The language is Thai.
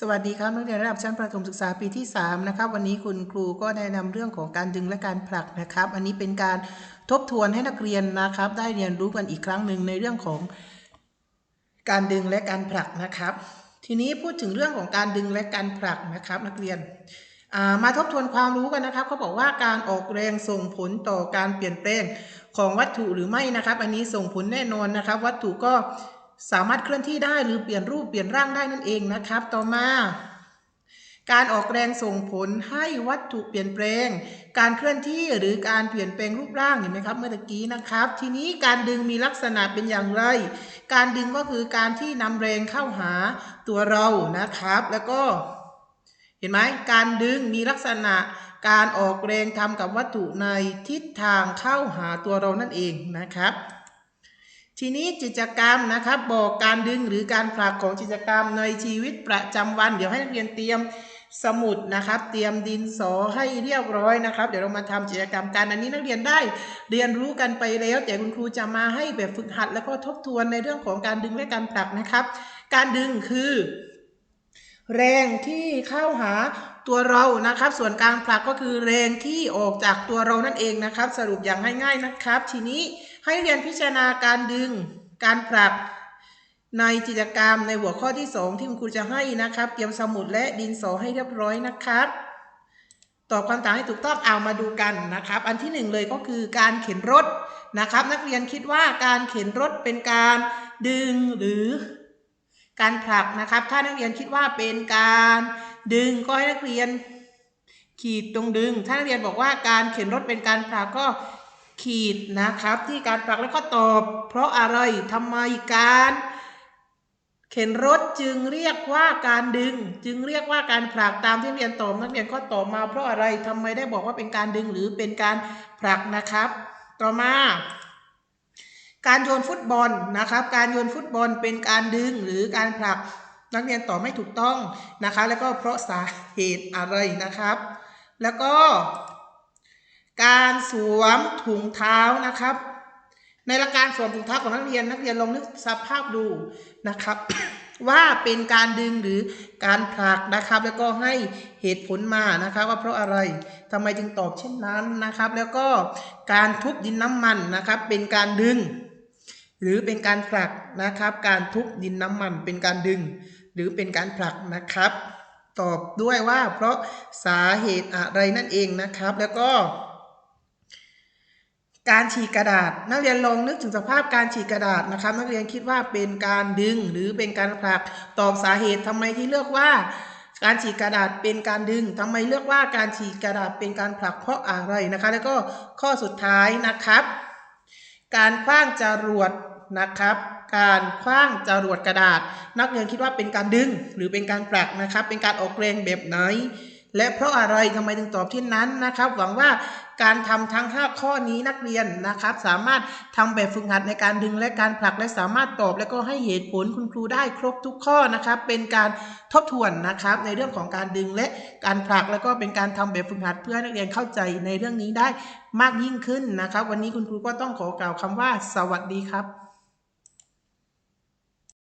สวัสดีครับนักเรียนระดับชั้นประถมศึกษาปีที่ 3 นะครับ วันนี้คุณครูก็แนะนำเรื่องของการดึงและการผลักนะครับ อันนี้เป็นการทบทวนให้นักเรียนนะครับ ได้เรียนรู้กันอีกครั้งหนึ่งในเรื่องของการดึงและการผลักนะครับ ทีนี้พูดถึงเรื่องของการดึงและการผลักนะครับ นักเรียนมาทบทวนความรู้กันนะครับเขาบอกว่าการออกแรงส่งผลต่อการเปลี่ยนแปลงของวัตถุหรือไม่นะครับ อันนี้ส่งผลแน่นอนนะครับ วัตถุก็ สามารถเคลื่อนที่ได้หรือเปลี่ยนรูปเปลี่ยนร่างได้นั่นเองนะครับ ต่อมา การออกแรงส่งผลให้วัตถุเปลี่ยนแปลง การเคลื่อนที่หรือการเปลี่ยนแปลงรูปร่างเห็นไหมครับ เมื่อกี้นะครับ ทีนี้การดึงมีลักษณะเป็นอย่างไร การดึงก็คือการที่นำแรงเข้าหาตัวเรานะครับ แล้วก็ เห็นไหมการดึงมีลักษณะการออกแรงทำกับวัตถุในทิศทางเข้าหาตัวเรานั่นเองนะครับ ทีนี้กิจกรรมนะครับบอกการดึงหรือการผลักของกิจกรรมในชีวิตประจำวัน เดี๋ยวให้นักเรียนเตรียมสมุดนะครับ เตรียมดินสอให้เรียบร้อยนะครับ เดี๋ยวเรามาทำกิจกรรมการอันนี้นักเรียนได้เรียนรู้กันไปแล้ว แต่คุณครูจะมาให้แบบฝึกหัด แล้วก็ทบทวนในเรื่องของการดึงและการผลักนะครับ การดึงคือ แรงที่เข้าหา ตัวเรานะครับ ส่วนกลารผลักก็คือแรงที่ออกจากตัวเรานั่นเองนะครับ สรุปอย่างง่ายๆนะครับ ทีนี้ให้เรียนพิจารณาการดึงการผลักในกิจกรรมในหัวข้อที่ 2 ที่คุณครูจะให้นะครับ เตรียมสมุดและดินสอให้เรียบร้อยนะครับตอบคำถามให้ถูกต้องเอามาดูกันนะครับ อันที่หนึ่งเลยก็คือการเข็นรถนะครับ นักเรียนคิดว่าการเข็นรถเป็นการดึงหรือ การผลักนะครับ ถ้านักเรียนคิดว่าเป็นการ ดึงก็ให้นักเรียน ขีดตรงดึง ถ้านักเรียนบอกว่าการเข็นรถเป็นการผลักก็ขีดนะครับ ที่การผลักแล้วก็ตอบ เพราะอะไรทำไมการ เข็นรถจึงเรียกว่าการดึง จึงเรียกว่าการผลักตามที่นักเรียนตอบนักเรียนก็ตอบมา เพราะอะไรทำไมได้บอกว่าเป็นการดึงหรือเป็นการผลักนะครับ ต่อมาการโยนฟุตบอลนะครับ การโยนฟุตบอลเป็นการดึงหรือการผลัก นักเรียนตอบไม่ถูกต้องนะคะ แล้วก็เพราะสาเหตุอะไรนะครับ แล้วก็การสวมถุงเท้านะครับ ในหลักการสวมถุงเท้าของนักเรียน นักเรียนลองนึกสภาพดูนะครับ ว่าเป็นการดึงหรือการผลักนะครับ แล้วก็ให้เหตุผลมานะครับ ว่าเพราะอะไรทำไมจึงตอบเช่นนั้นนะครับ แล้วก็การทุบดินน้ำมันนะครับ เป็นการดึง หรือเป็นการผลักนะครับ การทุบดินน้ำมันเป็นการดึง หรือเป็นการผลักนะครับ ตอบด้วยว่าเพราะสาเหตุอะไรนั่นเองนะครับ แล้วก็ การฉีกกระดาษ นักเรียนลองนึกถึงสภาพการฉีกกระดาษนะครับ นักเรียนคิดว่าเป็นการดึงหรือเป็นการผลักตอบสาเหตุทำไมที่เลือกว่าการฉีกกระดาษเป็นการดึงทำไมเลือกว่าการฉีกกระดาษเป็นการผลักเพราะอะไรนะคะ แล้วก็ข้อสุดท้ายนะครับ การคว้างจรวด นะครับ การคว้างจรวดกระดาษ นักเรียนคิดว่าเป็นการดึงหรือเป็นการผลักนะครับ เป็นการออกแรงแบบไหน และเพราะอะไรทำไมถึงตอบที่นนั้นนะครับ หวังว่าการทำทั้ง 5 ข้อนี้นักเรียนนะครับ สามารถทำแบบฝึกหัดในการดึงและการผลักและสามารถตอบ และก็ให้เหตุผลคุณครูได้ครบทุกข้อนะครับ เป็นการทบทวนนะครับ ในเรื่องของการดึงและการผลักแล้วก็เป็นการทำแบบฝึกหัดเพื่อนักเรียนเข้าใจในเรื่องนี้ได้มากยิ่งขึ้นนะครับ วันนี้คุณครูก็ต้องขอกล่าวคำว่า สวัสดีครับ